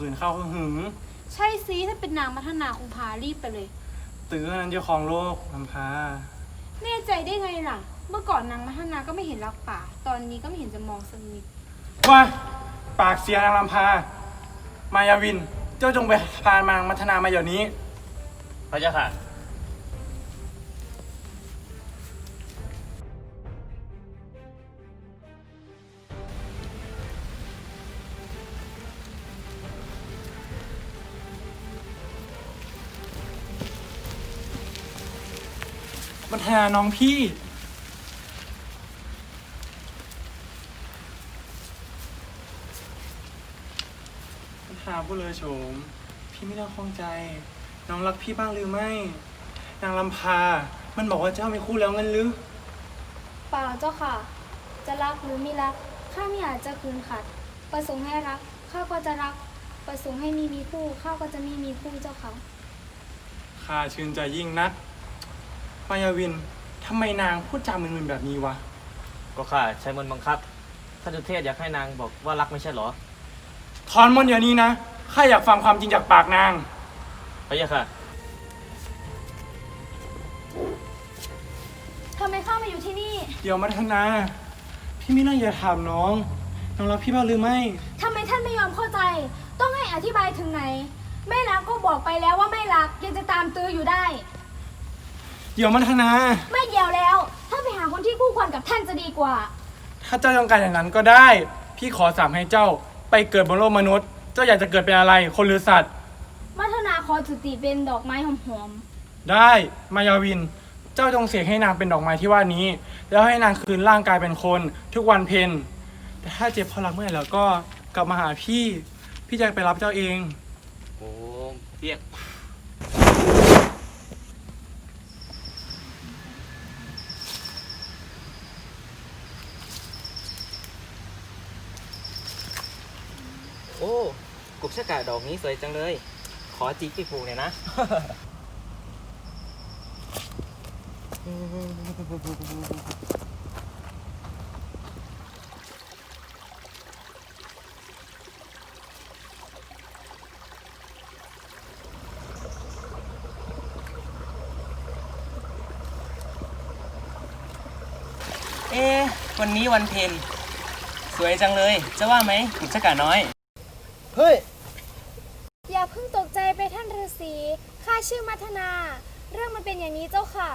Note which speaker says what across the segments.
Speaker 1: ไม่ได้ไม่ได้เดี๋ยวสาวคืนเข้าหึง
Speaker 2: ใช่สิถ้าเป็นนางมัทนาคงพารีบไปเลย
Speaker 1: ตื้อนั้นเจ้าของโลกลำพา
Speaker 2: แน่ใจได้ไงล่ะ เมื่อก่อนนางมัทนาก็ไม่เห็นรักป่า ตอนนี้ก็ไม่เห็นจะมองสักนิด
Speaker 1: ว่า ปากเสียนางลำพา มายาวิน เจ้าจงไปพานางมัทนามาเดี๋ยวนี้
Speaker 3: พระเจ้าค่ะ
Speaker 1: มัทนาน้องพี่มัทนาผู้เลอโฉม พี่ไม่ต้องคล่องใจ น้องรักพี่บ้างหรือไม่ นางลำพา มันบอกว่าเจ้ามีคู่แล้วงั้นหรือ
Speaker 4: เปล่าเจ้าค่ะ จะรักหรือไม่รัก ข้าไม่อาจจะคืนขัด ประสงค์ให้รัก ข้าก็จะรัก ประสงค์ให้มีมีคู่ ข้าก็จะไม่มีคู่เจ้าค่ะ
Speaker 1: ข้าชื่นใจยิ่งนัก มายาวินทำไมนางพูดจามึนๆแบบนี้วะ
Speaker 3: ก็ข้าใช้มนต์บังคับท่านจุเทศอยากให้นางบอกว่ารักไม่ใช่เหรอ
Speaker 1: ถอนมนต์เดี๋ยวนี้นะ ข้าอยากฟังความจริงจากปากนาง
Speaker 3: พระเจ้าค่ะ
Speaker 4: ทำไมข้ามาอยู่ที่นี่
Speaker 1: เดี๋ยวมัทนา พี่ไม่น่าอย่าถามน้อง น้องรักพี่บ้างหรือไม่
Speaker 4: ทำไมท่านไม่ยอมเข้าใจ ต้องให้อธิบายถึงไหน ไม่รักก็บอกไปแล้วว่าไม่รักยังจะตามตื้ออยู่ได้
Speaker 1: เดี๋ยวมัทนา
Speaker 4: ไม่เกี่ยวแล้ว ถ้านไปหาคนที่คู่ควรกับท่านจะดีกว่า
Speaker 1: ถ้าเจ้าต้องการอย่างนั้นก็ได้ พี่ขอสามให้เจ้าไปเกิดบนโลกมนุษย์ เจ้าอยากจะเกิดเป็นอะไร คนหรือสัตว์
Speaker 4: มัทนาขอจุติเป็นดอกไม้หอม
Speaker 1: ได้มายาวิน เจ้าจงเสกให้นางเป็นดอกไม้ที่ว่านี้ แล้วให้นางคืนร่างกายเป็นคน ทุกวันเพ็ญแต่ถ้าเจ็บเพราะรักเมื่อไหร่แล้วก็กลับมาหาพี่ พี่จะไปรับเจ้าเอง
Speaker 3: โอ้เปียก กุบชะกาดอกนี้สวยจังเลย ขอจีบปีกผูกหน่อยนะ เอ๊ะวันนี้วันเพ็ญสวยจังเลย จะว่าไหมกุบชะกาน้อย เฮ้ย
Speaker 4: ๆอย่าเพิ่งตกใจไปท่านฤาษีข้าชื่อมัทนา เรื่องมันเป็นอย่างนี้เจ้าค่ะ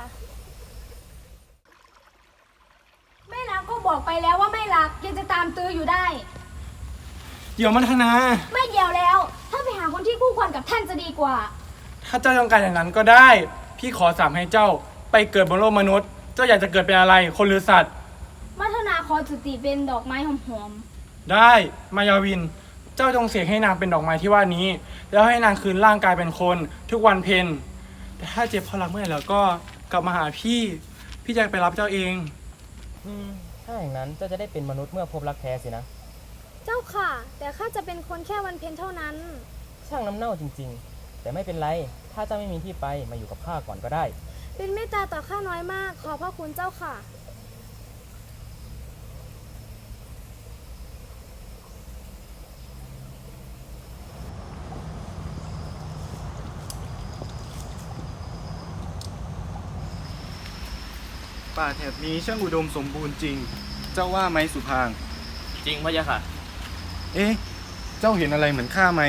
Speaker 4: ไม่รักก็บอกไปแล้วว่าไม่รักยังจะตามตื้ออยู่ได้
Speaker 1: เดี๋ยวมัทนา
Speaker 4: ไม่เกี่ยวแล้ว ถ้านไปหาคนที่คู่ควรกับท่านจะดีกว่า
Speaker 1: ถ้าเจ้าต้องการอย่างนั้นก็ได้ พี่ขอสามให้เจ้าไปเกิดบนโลกมนุษย์ เจ้าอยากจะเกิดเป็นอะไร คนหรือสัตว์
Speaker 4: มัทนาขอจุติเป็นดอกไม้หอม
Speaker 1: ได้ มายาวิน เจ้าจงเสกให้นางเป็นดอกไม้ที่ว่านี้ แล้วให้นางคืนร่างกายเป็นคน ทุกวันเพ็ญแต่ถ้าเจ็บเพราะรักเมื่อไหร่แล้วก็กลับมาหาพี่ พี่จะไปรับเจ้าเอง
Speaker 5: อืมถ้าอย่างนั้นเจ้าจะได้เป็นมนุษย์เมื่อพบรักแท้สินะ
Speaker 4: ๆเจ้าค่ะ แต่ข้าจะเป็นคนแค่วันเพ็ญเท่านั้น
Speaker 5: ช่างน้ำเน่าจริง ๆ แต่ไม่เป็นไร ถ้าเจ้าไม่มีที่ไปมาอยู่กับข้าก่อนก็ได้
Speaker 4: เป็นเมตตาต่อข้าน้อยมาก ขอบพระคุณเจ้าค่ะ
Speaker 6: ป่าแถบนี้ช่างอุดมสมบูรณ์จริง เจ้าว่าไหมสุพาง
Speaker 3: จริงพระเจ้าค่ะ
Speaker 6: เอ๊ะ เจ้าเห็นอะไรเหมือนข้าไหม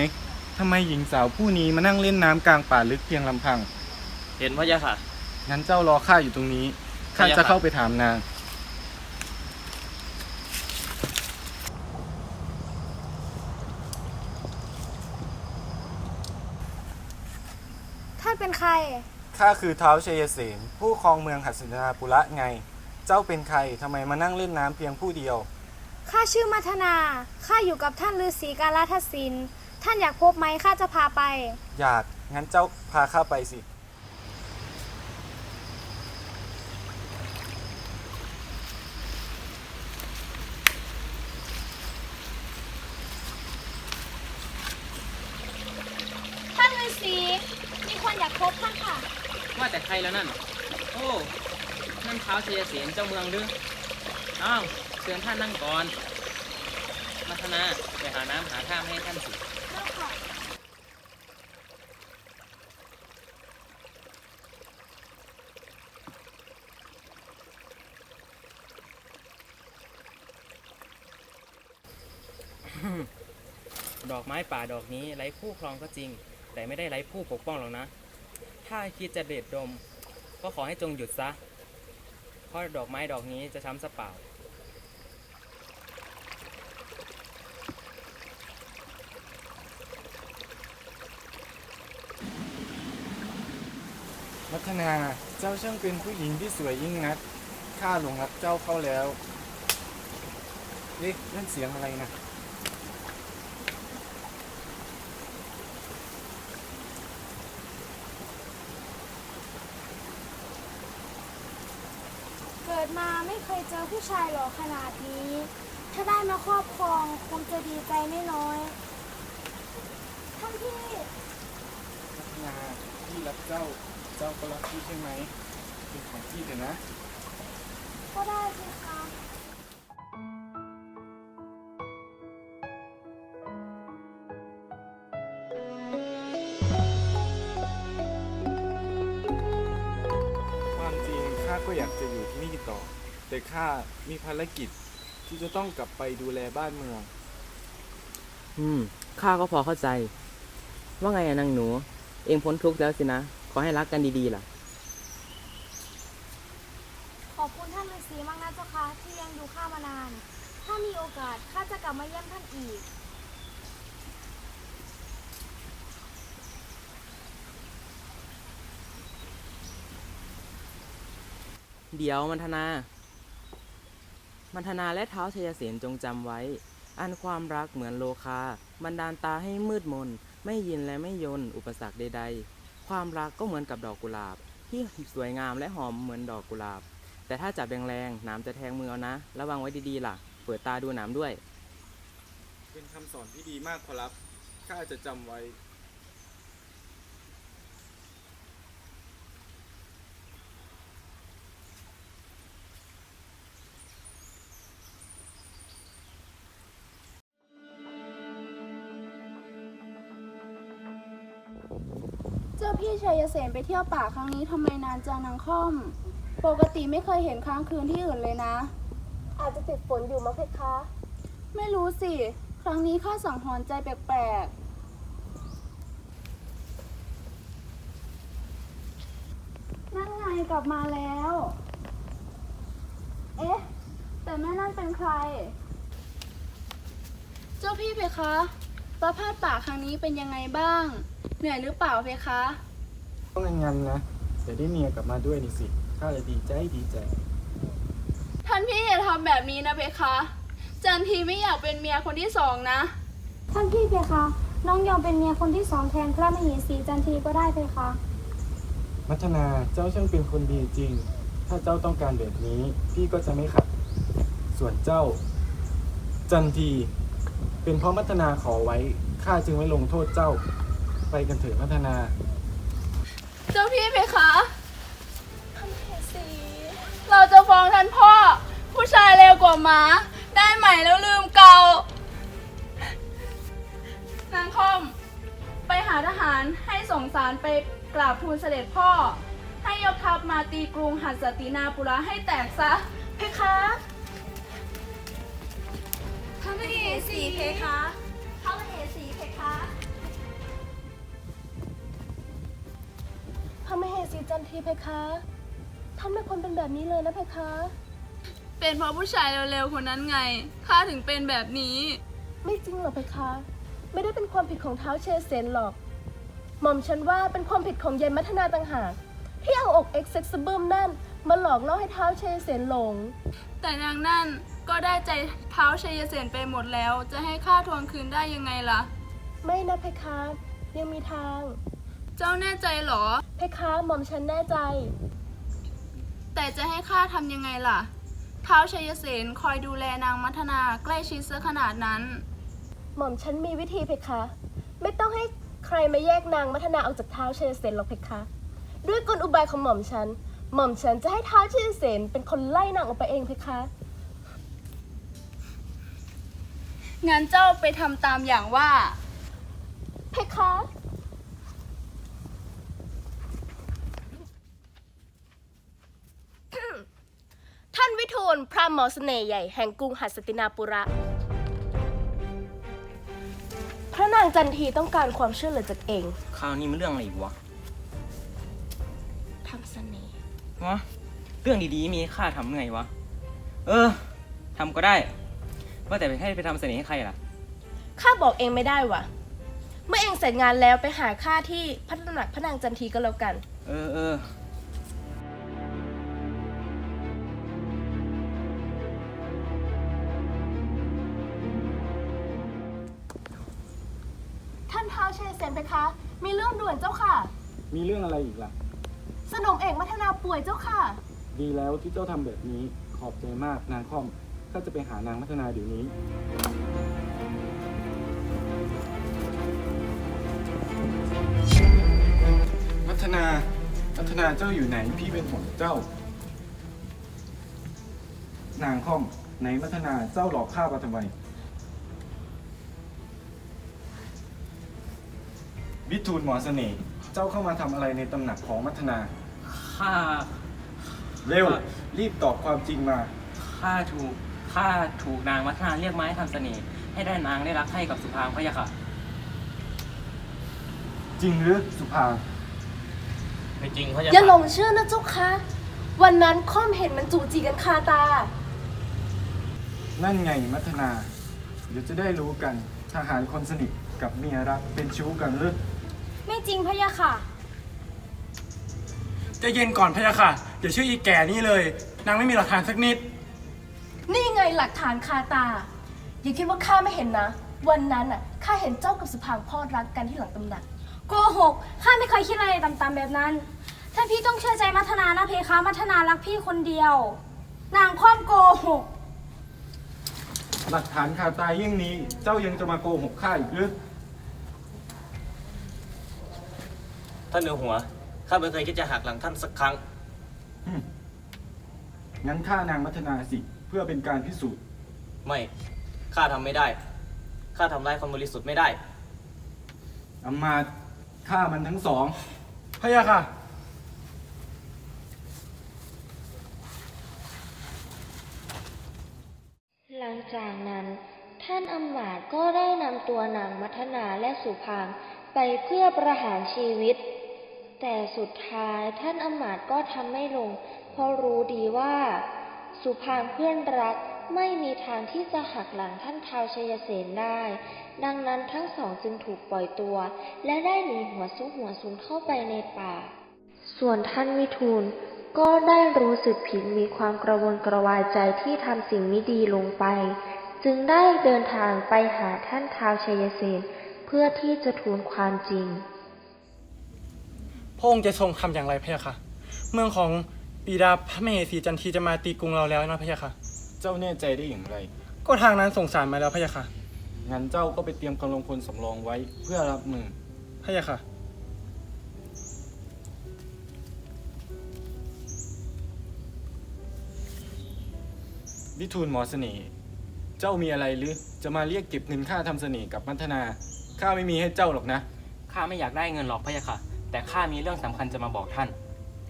Speaker 6: ทำไมหญิงสาวผู้นี้มานั่งเล่นน้ำกลางป่าลึกเพียงลำพัง
Speaker 3: เห็นพระเจ้าค่ะ
Speaker 6: งั้นเจ้ารอข้าอยู่ตรงนี้ ข้าพะยะจะค่ะเข้าไปถามนาง
Speaker 4: ท่านเป็นใคร
Speaker 6: ข้าคือเท้าวชัยเสนผู้ครองเมืองหัสดินาปุระไง เจ้าเป็นใครทำไมมานั่งเล่นน้ำเพียงผู้เดียว
Speaker 4: ข้าชื่อมัทนา ข้าอยู่กับท่านฤาษีกาลทัศสิน ท่านอยากพบไหมข้าจะพาไป
Speaker 6: อยากงั้นเจ้าพาข้าไปสิ
Speaker 4: ท่านฤาษีมีคนอยากพบท่านค่ะ
Speaker 3: ว่าแต่ใครแล้วนั่น โอ้ นั่น เสียนเจ้าเมืองหรืออ้าวเชิญท่านนั่งก่อน มัทนาไปหาน้ำหาท่ามให้ท่านสิ
Speaker 5: ดอกไม้ป่าดอกนี้ไร้คู่ครองก็จริง แต่ไม่ได้ไร้ผู้ปกป้องหรอกนะ ถ้าคิดจะเด็ดดม ก็ขอให้จงหยุดซะ ราะดอกไม้ดอกนี้จะช้ำสะเปล่า
Speaker 6: มัทนา เจ้าช่างเป็นผู้หญิงที่สวยยิ่งนัก ข้าหลงรักเจ้าเข้าแล้ว เอ๊ะนั่นเสียงอะไรนะ
Speaker 4: เกิดมาไม่ เคยเจอผู้ชายหล่อขนาดนี้ ถ้าได้มาครอบครองคงจะดีใจไม่น้อย ท่านพี่
Speaker 6: มัทนาพี่รักเจ้า เจ้าก็รักพี่ใช่ไหม เป็นของพี่เถอะนะ
Speaker 4: ก็ได้สิคะ
Speaker 6: ความจริงข้าก็อยากจะอยู่ที่นี่ต่อ แต่ข้ามีภารกิจที่จะต้องกลับไปดูแลบ้านเมือง
Speaker 5: อืม ข้าก็พอเข้าใจ ว่าไงอะนางหนู เองพ้นทุกข์แล้วสินะ ขอให้รักกันดีๆล่ะ
Speaker 4: ขอบคุณท่านฤาษีมากนะเจ้าค่ะที่เลี้ยงดูข้ามานาน ถ้ามีโอกาสข้าจะกลับมาเยี่ยมท่านอีก
Speaker 5: เดี๋ยวมันธนา มันธนาและเท้าชยเสนจงจำไว้ อันความรักเหมือนโลคาบันดาลตาให้มืดมน ไม่ยินและไม่ยน อุปสรรคใดๆ ความรักก็เหมือนกับดอกกุหลาบ ที่สวยงามและหอมเหมือนดอกกุหลาบ แต่ถ้าจับแรงๆหน้ำจะแทงมือเอานะ ระวังไว้ดีๆล่ะ เปิดตาดูหน้ำด้วย
Speaker 6: เป็นคำสอนที่ดีมากขอรับ ข้าจะจำไว้
Speaker 2: เจ้าพี่ชัยเสนไปเที่ยวป่าครั้งนี้ทำไมนานจังนางค่อม ปกติไม่เคยเห็นค้างคืนที่อื่นเลยนะ
Speaker 4: อาจจะติดฝนอยู่มั้งเพคะ
Speaker 2: ไม่รู้สิ ครั้งนี้ข้าสังหรณ์ใจแปลกๆ นั่นไงกลับมาแล้ว เอ๊ะ แต่แม่นั่นเป็นใคร เจ้าพี่เพคะ ประพาสป่าครั้งนี้เป็นยังไงบ้าง เหนื่อยหรือเปล่าเพคะ
Speaker 6: ต้องงั้นๆนะแต่ได้เมียกลับมาด้วยนี่สิข้าเลยดีใจดีใจ
Speaker 2: ท่านพี่อย่าทำแบบนี้นะเพคะ จันทีไม่อยากเป็นเมียคนที่สองนะ
Speaker 4: ท่านพี่เพคะ น้องยอมเป็นเมียคนที่สองแทนพระมเหสีจันทีก็ได้เพคะ
Speaker 6: มัทนาเจ้าช่างเป็นคนดีจริง ถ้าเจ้าต้องการแบบนี้ พี่ก็จะไม่ขัด ส่วนเจ้า จันที เป็นเพราะมัทนาขอไว้ข้าจึงไม่ลงโทษเจ้า ไปกันเถิดมัทนา
Speaker 2: เจ้าพี่เพคะเราจะฟ้องท่านพ่อ ผู้ชายเร็วกว่าหมา ได้ใหม่แล้วลืมเก่านางคอม ไปหาทหารให้ส่งสารไปกราบทูลเสด็จพ่อ ให้ยกทัพมาตีกรุงหัสตินาปุระให้แตกซะเพคะ พระเอกสีเพคะ
Speaker 4: พระมเหสีเพคะ
Speaker 7: พระมเหสีจันทีเพคะ ท่านไม่ควรเป็นแบบนี้เลยนะเพคะ
Speaker 2: เป็นเพราะผู้ชายเร็วๆคนนั้นไง ข้าถึงเป็นแบบนี้
Speaker 7: ไม่จริงหรอกเพคะ ไม่ได้เป็นความผิดของเท้าวเชเซนหรอก หม่อมฉันว่าเป็นความผิดของเย็นมัทนาต่างหากที่เอาอกเอ็กเซ็กซ์เบิมนั่น มาหลอกล่อให้เท้าวเชเซนหลง
Speaker 2: แต่นางนั่น ก็ได้ใจเท้าชัยเสนไปหมดแล้ว จะให้ข้าทวงคืนได้ยังไงล่ะ
Speaker 7: ไม่นะเพคะยังมีทาง
Speaker 2: เจ้าแน่ใจเหรอ
Speaker 7: เพคะหม่อมฉันแน่ใจ
Speaker 2: แต่จะให้ข้าทำยังไงล่ะ เท้าชัยเสนคอยดูแลนางมัทนาใกล้ชิดซะขนาดนั้น
Speaker 7: หม่อมฉันมีวิธีเพคะ ไม่ต้องให้ใครมาแยกนางมัทนาออกจากเท้าวเชเซนหรอกเพคะ ด้วยกลอุบายของหม่อมฉันหม่อมฉันจะให้ท้าวเชเซนเป็นคนไล่นางออกไปเองเพคะ
Speaker 2: งั้นเจ้าไปทำตามอย่างว่า
Speaker 7: เพคะ ท่านวิทูลพระหมอเสน่ห์ใหญ่แห่งกรุงหัสตินาปุระ พระนางจันทีต้องการความช่วยเหลือจากเอง
Speaker 3: คราวนี้มันเรื่องอะไรอีกวะ
Speaker 7: ทำเสน่ห์
Speaker 3: วะเรื่องดีๆมีให้ข้าทำไงวะ เออทำก็ได้ ว่าแต่ไปให้ไปทำเสน่ห์ให้ใครล่ะ
Speaker 7: ข้าบอกเองไม่ได้วะเมื่อเองเสร็จงานแล้วไปหาข้าที่พระตำหนักพระนางจันทีก็แล้วกัน
Speaker 3: เออเออ
Speaker 7: ท่านเท้าวเชยเซนเพคะ มีเรื่องด่วนเจ้าค่ะ
Speaker 6: มีเรื่องอะไรอีกล่ะ
Speaker 7: สนมเอกมัทนาป่วยเจ้าค่ะ
Speaker 6: ดีแล้วที่เจ้าทำแบบนี้ขอบใจมากนางค่อม ข้าจะไปหานางมัทนาเดี๋ยวนี้มัทนามัทนาเจ้าอยู่ไหน พี่เป็นห่วงเจ้า นางค่อมไหนมัทนาเจ้าหลอกข้ามาทำไม วิทูลหมอเสน่ห์ เจ้าเข้ามาทำอะไรในตำหนักของมัทนา
Speaker 3: ข้า
Speaker 6: เร็ว รีบตอบความจริงมา
Speaker 3: ข้าถูก ข้าถูกนางมัทนาเรียกมาให้ทำเสน่ห์ให้ได้นางได้รักใคร่กับสุภางพะยะค่ะ
Speaker 6: จริงหรือสุภา
Speaker 3: ไม่จริงพะยะ
Speaker 7: อย่าหล
Speaker 3: ค่ะ
Speaker 7: งเชื่อนะเจ้าค่ะวันนั้นค่อมเห็นมันจูจีกันคาตา
Speaker 6: นั่นไงมัทนา เดี๋ยวจะได้รู้กันทหารคนสนิทกับเมียรักเป็นชู้กันหรือ
Speaker 4: ไม่จริงพะยะค่ะ
Speaker 1: ใจะเย็นก่อนพะยะค่ะอย่าเชื่ออีแก่นี่เลย นางไม่มีหลักฐานสักนิด
Speaker 7: นี่ไงหลักฐานคาตา อย่าคิดว่าข้าไม่เห็นนะ วันนั้นอะข้าเห็นเจ้ากับสุพางพ่อรักกันที่หลังตำหนัก
Speaker 4: โกหกข้าไม่เคยคิดอะไรต่ำๆแบบนั้น ถ้าพี่ต้องเชื่อใจมัทนานะเพคะมัทนารักพี่คนเดียว นางคว่ำโกหก
Speaker 6: หลักฐานคาตายยิ่งนี้ เจ้ายังจะมาโกหกข้าอีกหรือ
Speaker 8: ท่านเหนือหัว ข้าไม่เคยคิดจะหักหลังท่านสักครั้ง
Speaker 6: งั้นฆ่านางมัทนาสิ เพื่อเป็นการพิสูจน์
Speaker 8: ไม่ ข้าทำไม่ได้ ข้าทำร้ายคนบริสุทธิ์ไม่ได้
Speaker 6: อำมาตย์ฆ่ามันทั้งสอง
Speaker 1: พะยะค่ะ
Speaker 9: หลังจากนั้น ท่านอำมาตย์ก็ได้นำตัวนางมัทนาและสุพางไปเพื่อประหารชีวิต แต่สุดท้ายท่านอำมาตย์ก็ทำไม่ลง เพราะรู้ดีว่า สุพางเพื่อนรักไม่มีทางที่จะหักหลังท่านท้าวชัยเสนได้ ดังนั้นทั้งสองจึงถูกปล่อยตัว และได้หนีหัวซุกหัวซุนเข้าไปในป่า ส่วนท่านวิทูลก็ได้รู้สึกผิดมีความกระวนกระวายใจที่ทำสิ่งไม่ดีลงไป จึงได้เดินทางไปหาท่านท้าวชัยเสนเพื่อที่จะทูลความจริง
Speaker 1: พระองค์จะทรงทำอย่างไรพะยะค่ะ เมืองของ ปีดาพระมเหสีจันทีจะมาตีกรุงเราแล้วนะพะยะค่ะ
Speaker 6: เจ้าแน่ใจได้อย่างไร
Speaker 1: ก็ทางนั้นส่งสารมาแล้วพะยะค่ะ
Speaker 6: งั้นเจ้าก็ไปเตรียมกำลังพลสำรองไว้เพื่อรับมือ
Speaker 1: พะยะค่ะ
Speaker 6: วิทูลหมอเสน่ห์ เจ้ามีอะไรหรือ จะมาเรียกเก็บเงินค่าทำเสน่ห์กับมัทนา ข้าไม่มีให้เจ้าหรอกนะ
Speaker 3: ข้าไม่อยากได้เงินหรอกพะยะค่ะ แต่ข้ามีเรื่องสำคัญจะมาบอกท่าน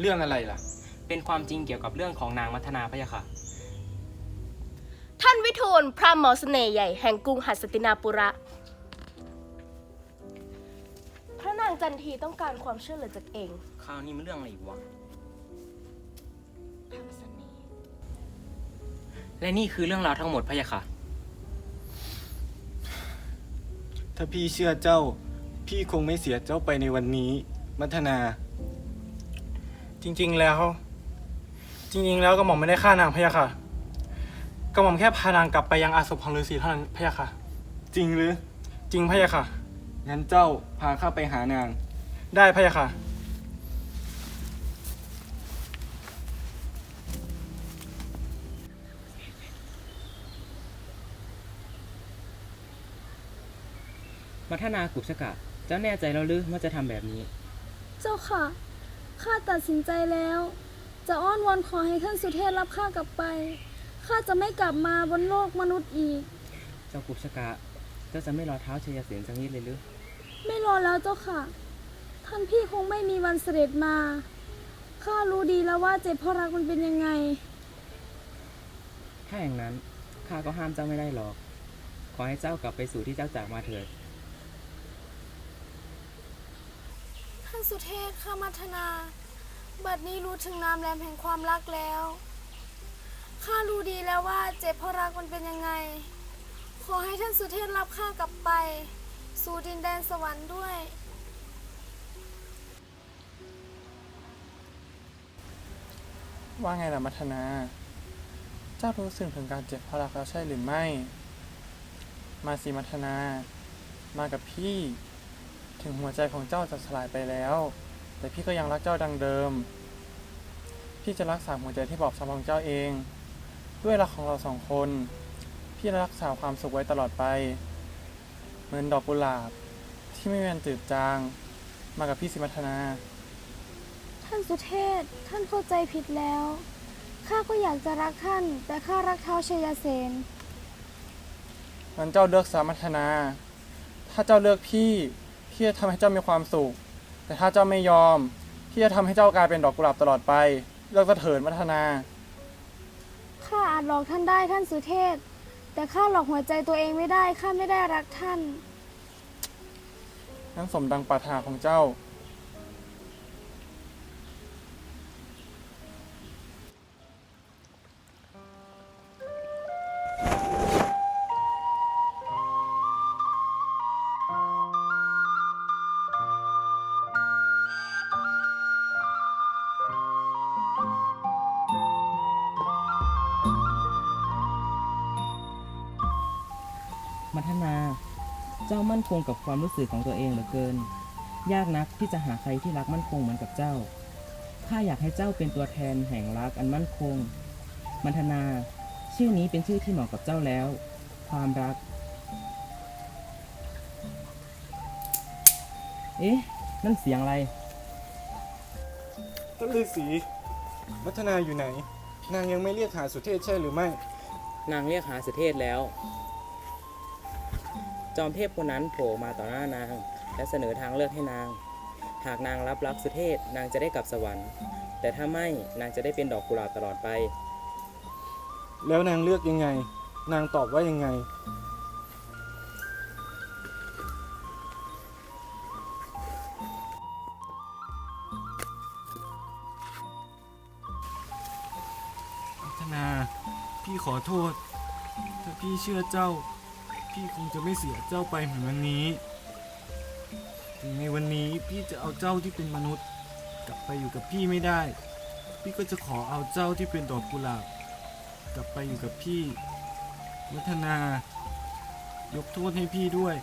Speaker 6: เรื่องอะไรล่ะ
Speaker 3: เป็นความจริงเกี่ยวกับเรื่องของนางมัทนาพะยะค่ะ
Speaker 7: ท่านวิทูลพระหมอเสน่ห์ใหญ่แห่งกรุงหัสตินาปุระ พระนางจันทีต้องการความช่วยเหลือจากเอง
Speaker 3: คราวนี้มันเรื่องอะไรอีกวะ
Speaker 7: ทำเสน่ห์
Speaker 3: และนี่คือเรื่องราวทั้งหมดพะยะค่ะ
Speaker 6: ถ้าพี่เชื่อเจ้า พี่คงไม่เสียเจ้าไปในวันนี้ มัทนา
Speaker 1: จริงๆแล้ว จริงๆแล้วกระหม่อมไม่ได้ฆ่านางพะยะค่ะ กระหม่อมแค่พานางกลับไปยังอาสมของฤาษีเท่านั้นพะยะค่ะ
Speaker 6: จริงหรือ
Speaker 1: จริงพะยะค่ะ
Speaker 6: งั้นเจ้าพาข้าไปหานาง
Speaker 1: ได้พะยะค่ะ
Speaker 3: มัทนากุศกะ เจ้าแน่ใจแล้วหรือว่าจะทำแบบนี้
Speaker 4: เจ้าค่ะ ข้าตัดสินใจแล้ว จะอ้อนวอนขอให้ท่านสุเทพรับข้ากลับไป ข้าจะไม่กลับมาบนโลกมนุษย์อีก
Speaker 3: เจ้ากุศกะ
Speaker 5: เจ้าจะไม่รอเท้าชัยเสนสักนิดเลยหรือ
Speaker 4: ไม่รอแล้วเจ้าค่ะ ท่านพี่คงไม่มีวันเสด็จมา ข้ารู้ดีแล้วว่าเจ็บเพราะรักมันเป็นยังไง
Speaker 5: ถ้าอย่างนั้นข้าก็ห้ามเจ้าไม่ได้หรอก ขอให้เจ้ากลับไปสู่ที่เจ้าจากมาเถิด
Speaker 4: ท่านสุเทพข้ามัทนา บัดนี้รู้ถึงน้ำแรมแห่งความรักแล้ว ข้ารู้ดีแล้วว่าเจ็บเพราะรักมันเป็นยังไง ขอให้ท่านสุเทพรับข้ากลับไป สู่ดินแดนสวรรค์ด้วย
Speaker 1: ว่าไงล่ะมัทนา เจ้ารู้สึกถึงการเจ็บเพราะรักแล้วใช่หรือไม่ มาสิมัทนา มากับพี่ ถึงหัวใจของเจ้าจะสลายไปแล้ว แต่พี่ก็ยังรักเจ้าดังเดิม พี่จะรักษาหัวใจที่บอบช้ำของเจ้าเอง ด้วยรักของเราสองคน พี่จะรักษาความสุขไว้ตลอดไป เหมือนดอกกุหลาบ ที่ไม่มีวันจืดจาง มากับพี่สิมัทนา
Speaker 4: ท่านสุเทพท่านเข้าใจผิดแล้ว ข้าก็อยากจะรักท่าน แต่ข้ารักเท้าวชัยเสน
Speaker 1: งั้นเจ้าเลือกสามัทนา ถ้าเจ้าเลือกพี่ พี่จะทำให้เจ้ามีความสุข แต่ถ้าเจ้าไม่ยอมพี่จะทำให้เจ้ากลายเป็นดอกกุหลาบตลอดไปเลือกเถิดมัทนา
Speaker 4: ข้าอาจหลอกท่านได้ท่านสุเทพ แต่ข้าหลอกหัวใจตัวเองไม่ได้ข้าไม่ได้รักท่าน
Speaker 1: นั้นสมดังปรารถนาของเจ้า
Speaker 5: งกับความรู้สึกของตัวเองเหลือเกิน ยากนักที่จะหาใครที่รักมั่นคงเหมือนกับเจ้า ข้าอยากให้เจ้าเป็นตัวแทนแห่งรักอันมั่นคง มัทนา ชื่อนี้เป็นชื่อที่เหมาะกับเจ้าแล้ว ความรัก เอ๊ะ นั่นเสียงอะไร
Speaker 6: ท่านฤาษีมัทนาอยู่ไหน นางยังไม่เรียกหาสุเทพใช่หรือไม่
Speaker 5: นางเรียกหาสุเทพแล้ว จอมเทพคนนั้นโผล่มาต่อหน้านาง และเสนอทางเลือกให้นาง หากนางรับรักสุเทพนางจะได้กลับสวรรค์ แต่ถ้าไม่นางจะได้เป็นดอกกุหลาบตลอดไป
Speaker 6: แล้วนางเลือกยังไง นางตอบว่ายังไงมัทนา พี่ขอโทษ ถ้าพี่เชื่อเจ้า พี่คงจะไม่เสียเจ้าไปเหมือนวันนี้ ถึงในวันนี้พี่จะเอาเจ้าที่เป็นมนุษย์ กลับไปอยู่กับพี่ไม่ได้ พี่ก็จะขอเอาเจ้าที่เป็นดอกกุหลาบ กลับไปอยู่กับพี่วัฒนายกโทษให้พี่ด้วย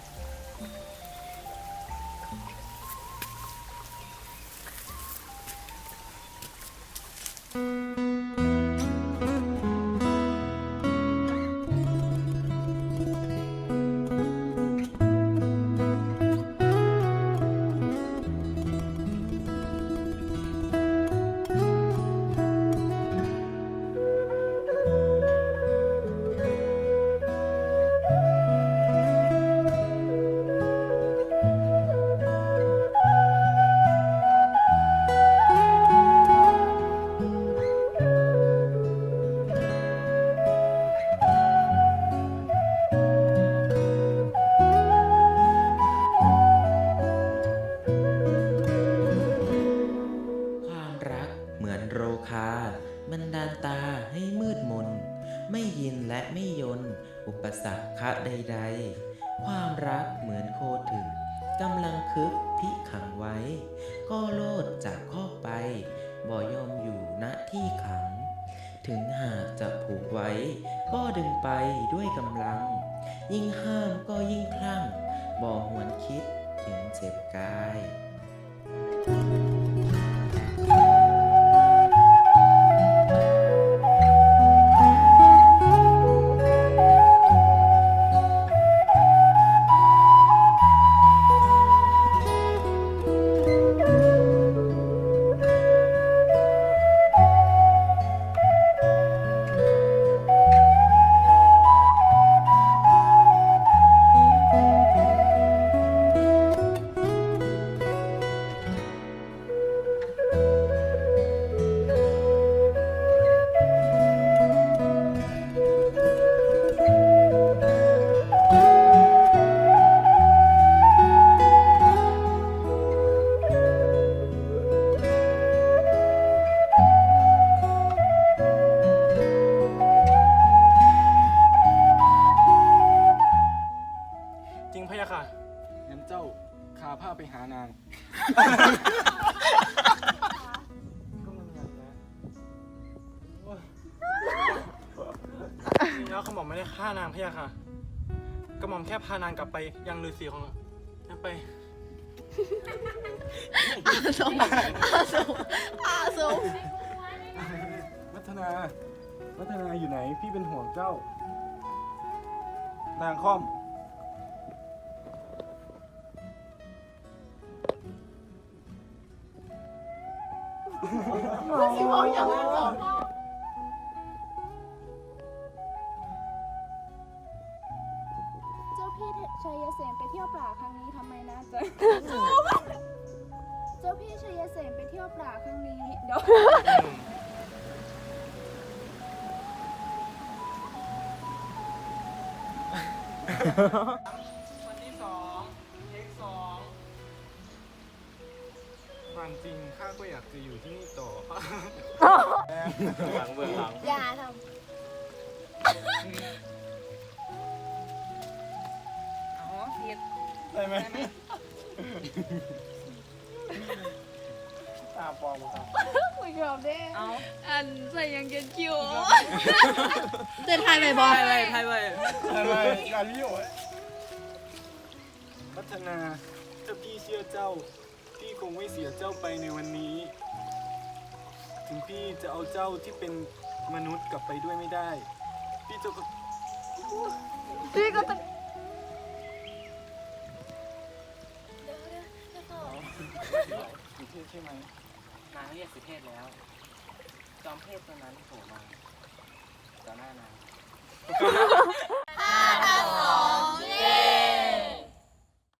Speaker 10: ถึงเจ็บกาย
Speaker 1: นห่
Speaker 6: วงเจ้านางค่อม
Speaker 2: สิบอกอย่
Speaker 11: วันที่ส
Speaker 1: องเทคสอง
Speaker 6: ความจริงข้าก็อยากจะอยู่ที่นี่ต่อ
Speaker 3: หลังเบื้องหลัง
Speaker 7: อย่าท
Speaker 1: ได้ไหมตาปลอมครับ
Speaker 11: คุยกับเด้เอาอันใส่ยังเกนคิว
Speaker 2: เจะทายไปบอ
Speaker 5: ไทยไว้ไทยไว้
Speaker 1: อะไรงานวิโอ
Speaker 6: พัฒนาถ้าพี่เชื่อเจ้า พี่คงไม่เสียเจ้าไปในวันนี้ ถึงพี่จะเอาเจ้าที่เป็นมนุษย์กลับไปด้วยไม่ได้ พี่จะก็
Speaker 11: พี่ก็จะ
Speaker 6: สุเทพใช่ไหม
Speaker 5: นางเรียกสุเทพแล้ว จอมเทพตัวนั้นโผล่มาต่อหน้านาง ห้าทับสอง